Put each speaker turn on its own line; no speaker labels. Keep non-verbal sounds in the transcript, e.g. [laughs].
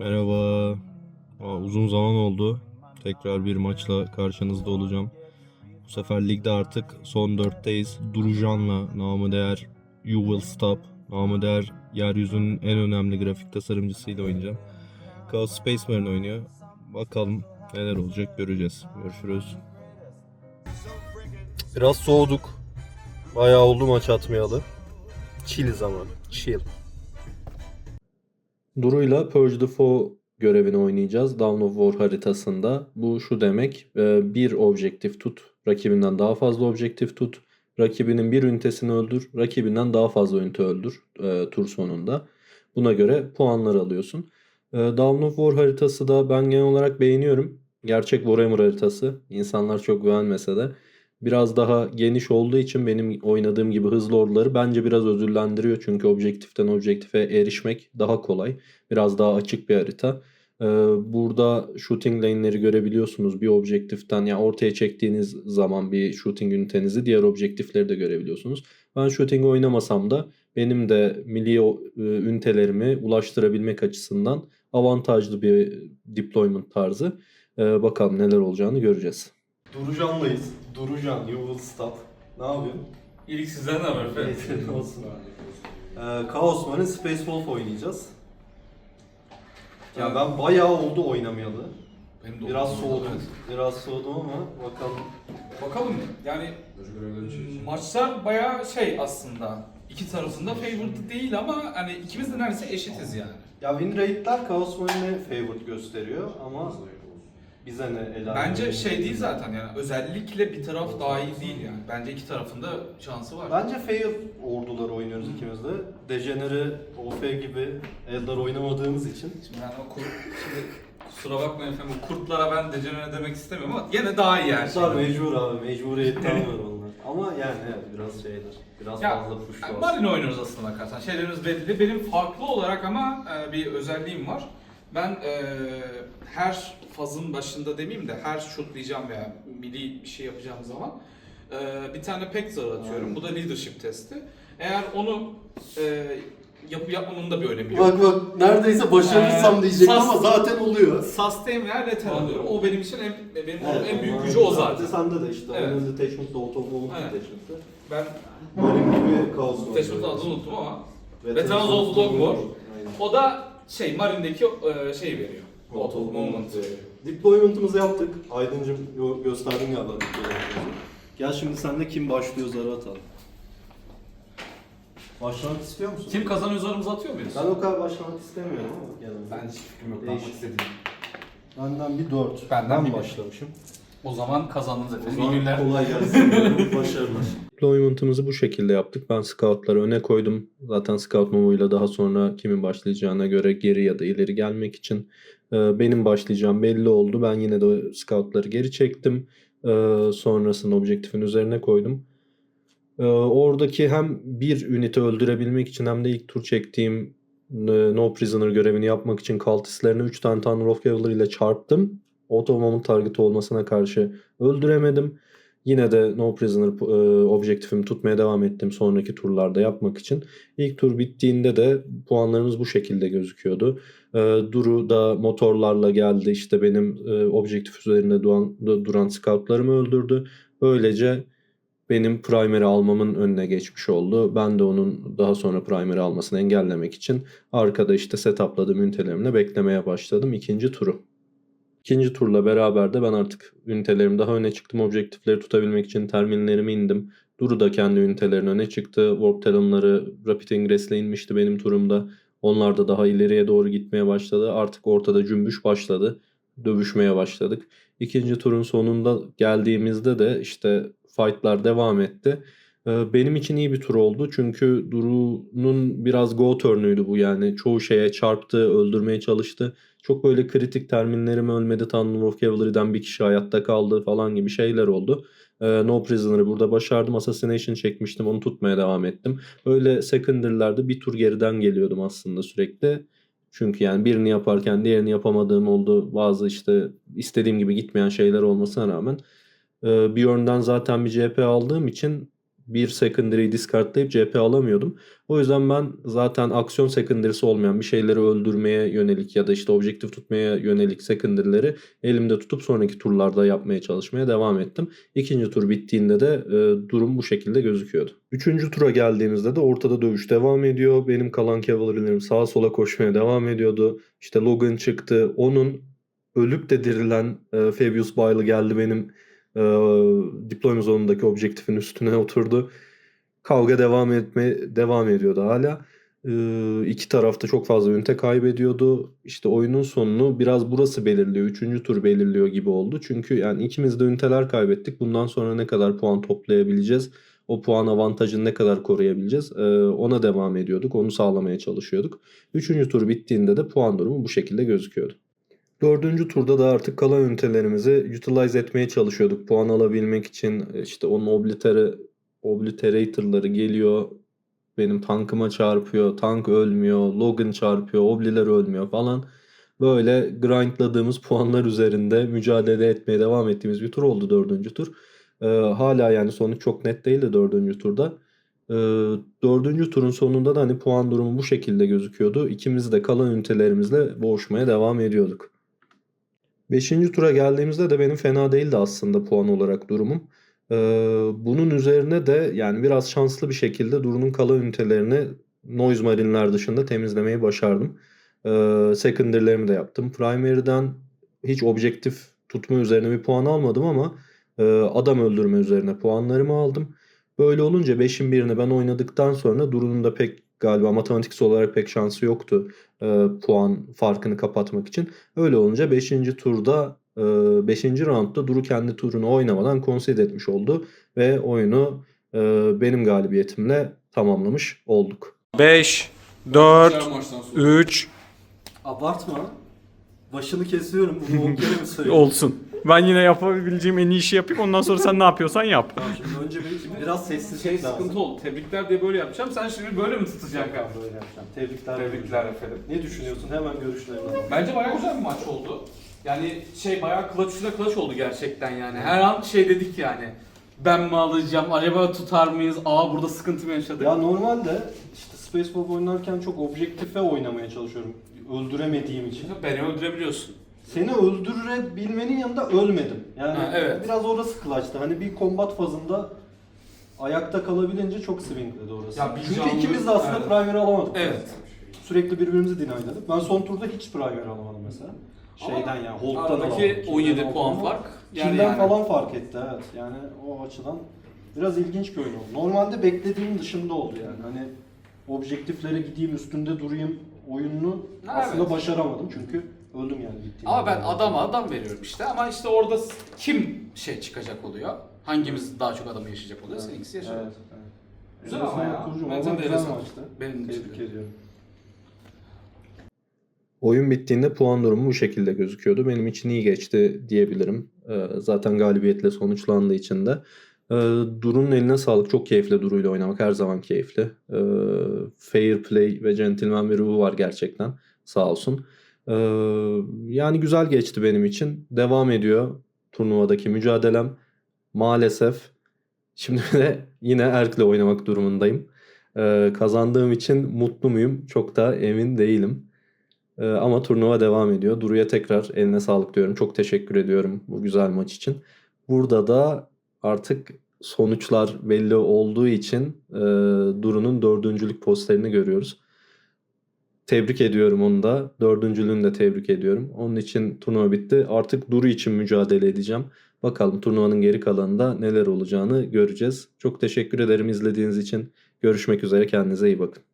Merhaba. Aa, uzun zaman oldu. Tekrar bir maçla karşınızda olacağım. Bu sefer ligde artık son dörtteyiz. Durujan'la namı değer You Will Stop, namı değer yeryüzünün en önemli grafik tasarımcısıyla oynayacağım. Chaos Space Marine oynuyor. Bakalım neler olacak göreceğiz. Görüşürüz. Biraz soğuduk. Bayağı oldu maç atmayalı. Chill zaman. Chill. Duru'yla Purge the Foe görevini oynayacağız. Dawn of War haritasında. Bu şu demek. e, Bir objektif tut. Rakibinden daha fazla objektif tut. Rakibinin bir ünitesini öldür. Rakibinden daha fazla ünite öldür e, tur sonunda. Buna göre puanlar alıyorsun. E, Dawn of War haritası da ben genel olarak beğeniyorum. Gerçek Warhammer haritası. İnsanlar çok beğenmese de. Biraz daha geniş olduğu için benim oynadığım gibi hızlı orduları bence biraz ödüllendiriyor. Çünkü objektiften objektife erişmek daha kolay. Biraz daha açık bir harita. Ee, burada shooting lane'leri görebiliyorsunuz bir objektiften. Yani ortaya çektiğiniz zaman bir shooting ünitenizi diğer objektifleri de görebiliyorsunuz. Ben shooting oynamasam da benim de milli e, ünitelerimi ulaştırabilmek açısından avantajlı bir deployment tarzı. Ee, bakalım neler olacağını göreceğiz. Durucan'layız. Durucan, stop. Ne yapıyorsun?
İlk sizden ne haber efendim?
İyi, olsun. Ee, Chaos Marine Space Wolf oynayacağız. Ya ben bayağı oldu oynamayalı.
Benim de
Biraz
oldu,
soğudum.
evet.
Biraz soğudum ama bakalım.
Bakalım yani maçlar bayağı şey aslında. İki tarafında favorite değil ama hani ikimiz de neredeyse eşitiz yani.
Ya win rate'ler Chaos Marine'e favorite gösteriyor ama bize ne el
Bence şey değil zaten yani özellikle bir taraf daha iyi değil yani. Bence iki tarafın da şansı var.
Bence fail orduları oynuyoruz ikimiz de. Dejenere, OF gibi Eldar oynamadığımız için.
Şimdi ben o kur, şimdi kusura bakmayın efendim kurtlara ben dejenere demek istemiyorum ama yine daha iyi şey.
Bunlar mecbur abi, mecburiyetten var onlar. Ama yani evet biraz şeyler, biraz
Ya,
fazla push
Yani
var.
Marine oynuyoruz aslında bakarsan. Şeylerimiz belli. Benim farklı olarak ama e, bir özelliğim var. Ben e, her fazın başında demeyeyim de her shootlayacağım veya milli bir şey yapacağım zaman e, bir tane pek zarı atıyorum. Bu da leadership testi. Eğer onu e, yapıp yapmamın da bir önemi yok.
Bak bak neredeyse başarırsam
Ee,
diyecektim
sas-
ama zaten oluyor.
Sustain veya return alıyorum. O benim için en, benim
Evet,
en büyük gücü o zaten.
Sende de işte.
Evet.
Evet. Onun detachment da auto-movement
Evet.
detachment'ı.
Ben
Benim gibi kaos var.
Detachment adını unuttum ama Veterans of the Dog War.
Aynen.
o da şey Marine'deki e, şey veriyor. Auto movement veriyor.
Deployment'ımızı yaptık. Aydıncım yo- gösterdin galiba deployment'ımızı. Gel şimdi sen de kim başlıyor zarı atalım. Başlamak istiyor musun?
Kim kazanıyor zarımızı atıyor muyuz?
Ben o kadar başlamak istemiyorum ama genelde.
Ben hiç fikrim yok.
Değişik.
Değişik. istediğim.
Benden bir 4.
Benden bir beş.
başlamışım.
O zaman kazandınız
O
efendim.
zaman
İyi günler.
kolay gelsin. [laughs] Başarılar. Deployment'ımızı bu şekilde yaptık. Ben scoutları öne koydum. Zaten scout movuyla daha sonra kimin başlayacağına göre geri ya da ileri gelmek için e, benim başlayacağım belli oldu. Ben yine de scoutları geri çektim. E, sonrasında objektifin üzerine koydum. E, oradaki hem bir ünite öldürebilmek için hem de ilk tur çektiğim e, No Prisoner görevini yapmak için cultistlerine 3 tane Thunder of Cavalry ile çarptım. Auto moment target olmasına karşı öldüremedim. Yine de No Prisoner e, objektifimi tutmaya devam ettim sonraki turlarda yapmak için. İlk tur bittiğinde de puanlarımız bu şekilde gözüküyordu. E, Duru da motorlarla geldi işte benim e, objektif üzerinde duran, duran scoutlarımı öldürdü. Böylece benim primary almamın önüne geçmiş oldu. Ben de onun daha sonra primary almasını engellemek için arkada işte setupladığım ünitelerimle beklemeye başladım ikinci turu. İkinci turla beraber de ben artık ünitelerim daha öne çıktım. Objektifleri tutabilmek için terminlerimi indim. Duru da kendi ünitelerin öne çıktı. Warp Talon'ları Rapid Ingress'le inmişti benim turumda. Onlar da daha ileriye doğru gitmeye başladı. Artık ortada cümbüş başladı. Dövüşmeye başladık. İkinci turun sonunda geldiğimizde de işte fightlar devam etti. Ee, Benim için iyi bir tur oldu çünkü Duru'nun biraz go turn'üydü bu yani. Çoğu şeye çarptı, öldürmeye çalıştı. Çok böyle kritik terminlerim ölmedi. Thunder of Cavalry'den bir kişi hayatta kaldı falan gibi şeyler oldu. Ee, no Prisoner'ı burada başardım. Assassination çekmiştim. Onu tutmaya devam ettim. Öyle secondary'lerde bir tur geriden geliyordum aslında sürekli. Çünkü yani birini yaparken diğerini yapamadığım oldu. Bazı işte istediğim gibi gitmeyen şeyler olmasına rağmen. Ee, bir yönden zaten bir CP aldığım için bir secondary'i discardlayıp CP alamıyordum. O yüzden ben zaten aksiyon secondary'si olmayan bir şeyleri öldürmeye yönelik ya da işte objektif tutmaya yönelik secondary'leri elimde tutup sonraki turlarda yapmaya çalışmaya devam ettim. İkinci tur bittiğinde de e, durum bu şekilde gözüküyordu. Üçüncü tura geldiğimizde de ortada dövüş devam ediyor. Benim kalan cavalry'lerim sağa sola koşmaya devam ediyordu. İşte Logan çıktı. Onun ölüp de dirilen e, Fabius Bile geldi benim e, deployment zonundaki objektifin üstüne oturdu. Kavga devam etme devam ediyordu hala. E, iki tarafta çok fazla ünite kaybediyordu. İşte oyunun sonunu biraz burası belirliyor. Üçüncü tur belirliyor gibi oldu. Çünkü yani ikimiz de üniteler kaybettik. Bundan sonra ne kadar puan toplayabileceğiz? O puan avantajını ne kadar koruyabileceğiz? E, ona devam ediyorduk. Onu sağlamaya çalışıyorduk. Üçüncü tur bittiğinde de puan durumu bu şekilde gözüküyordu. Dördüncü turda da artık kalan ünitelerimizi utilize etmeye çalışıyorduk. Puan alabilmek için işte onun oblitere, obliterator'ları geliyor. Benim tankıma çarpıyor. Tank ölmüyor. Logan çarpıyor. Obliler ölmüyor falan. Böyle grindladığımız puanlar üzerinde mücadele etmeye devam ettiğimiz bir tur oldu dördüncü tur. Ee, hala yani sonuç çok net değildi dördüncü turda. Ee, dördüncü turun sonunda da hani puan durumu bu şekilde gözüküyordu. İkimiz de kalan ünitelerimizle boğuşmaya devam ediyorduk. Beşinci tura geldiğimizde de benim fena değildi aslında puan olarak durumum. Ee, bunun üzerine de yani biraz şanslı bir şekilde Duru'nun kalan ünitelerini Noise Marine'ler dışında temizlemeyi başardım. Ee, secondary'lerimi de yaptım. Primary'den hiç objektif tutma üzerine bir puan almadım ama e, adam öldürme üzerine puanlarımı aldım. Böyle olunca 5'in birini ben oynadıktan sonra Duru'nun da pek galiba matematiksel olarak pek şansı yoktu e, puan farkını kapatmak için. Öyle olunca 5. turda 5. roundda Duru kendi turunu oynamadan concede etmiş oldu ve oyunu e, benim galibiyetimle tamamlamış olduk.
5, 4,
Güzel maçtan sonra.
3
Abartma. Başını kesiyorum. Bunu 10 kere mi [laughs] söyleyeyim?
olsun. Ben yine yapabileceğim en iyi işi yapayım. Ondan sonra sen ne yapıyorsan yap.
Tamam, şimdi önce bir, biraz sessiz
Şey sıkıntı oldu. Tebrikler diye böyle yapacağım. Sen şimdi böyle mi tutacaksın kanka?
Böyle yapacağım. Tebrikler.
Tebrikler efendim.
Ne düşünüyorsun? Hemen görüşlerini alalım.
Bence bayağı güzel bir maç oldu. Yani şey bayağı clutch üstüne clutch oldu gerçekten yani. Her an şey dedik yani. Ben mi alacağım? Acaba tutar mıyız? Aa burada sıkıntı mı yaşadık?
Ya normalde işte Space Wolf oynarken çok objektife oynamaya çalışıyorum. Öldüremediğim için.
Beni öldürebiliyorsun.
Seni öldürebilmenin yanında ölmedim. Yani
Ha, evet.
biraz orası clutch'tı. Hani bir combat fazında ayakta kalabilince çok swingledi orası.
Ya bir
Çünkü
canlı-
ikimiz de aslında
Evet.
primary alamadık.
Evet.
Sürekli birbirimizi dinayladık. Ben son turda hiç primary alamadım mesela. Şeyden yani Hold'dan
Aradaki
alamadım.
17
Kimden
puan
aldım.
fark. Yani
Kimden
yani.
falan fark etti evet. Yani o açıdan biraz ilginç bir oyun oldu. Normalde beklediğim dışında oldu yani. Hani objektiflere gideyim üstünde durayım oyununu
Ha,
aslında
evet.
başaramadım çünkü öldüm yani gittiğim.
Ama ben adama adam veriyorum işte ama işte orada kim şey çıkacak oluyor? Hangimiz daha çok adamı yaşayacak oluyor? Seninkisi yaşıyor.
Evet, evet.
Güzel ama ya.
Ama
de güzel
maçtı.
Benim de
Tebrik
öyle.
ediyorum.
Oyun bittiğinde puan durumu bu şekilde gözüküyordu. Benim için iyi geçti diyebilirim. Ee, zaten galibiyetle sonuçlandığı için de. Ee, Duru'nun eline sağlık. Çok keyifli Duru'yla oynamak. Her zaman keyifli. Ee, fair play ve gentleman bir ruhu var gerçekten. Sağ olsun. Ee, yani güzel geçti benim için. Devam ediyor turnuvadaki mücadelem. Maalesef şimdi de yine Erk'le oynamak durumundayım. Ee, kazandığım için mutlu muyum? Çok da emin değilim. Ee, ama turnuva devam ediyor. Duru'ya tekrar eline sağlık diyorum. Çok teşekkür ediyorum bu güzel maç için. Burada da artık sonuçlar belli olduğu için e, Duru'nun dördüncülük posterini görüyoruz. Tebrik ediyorum onu da. Dördüncülüğünü de tebrik ediyorum. Onun için turnuva bitti. Artık Duru için mücadele edeceğim. Bakalım turnuvanın geri kalanında neler olacağını göreceğiz. Çok teşekkür ederim izlediğiniz için. Görüşmek üzere. Kendinize iyi bakın.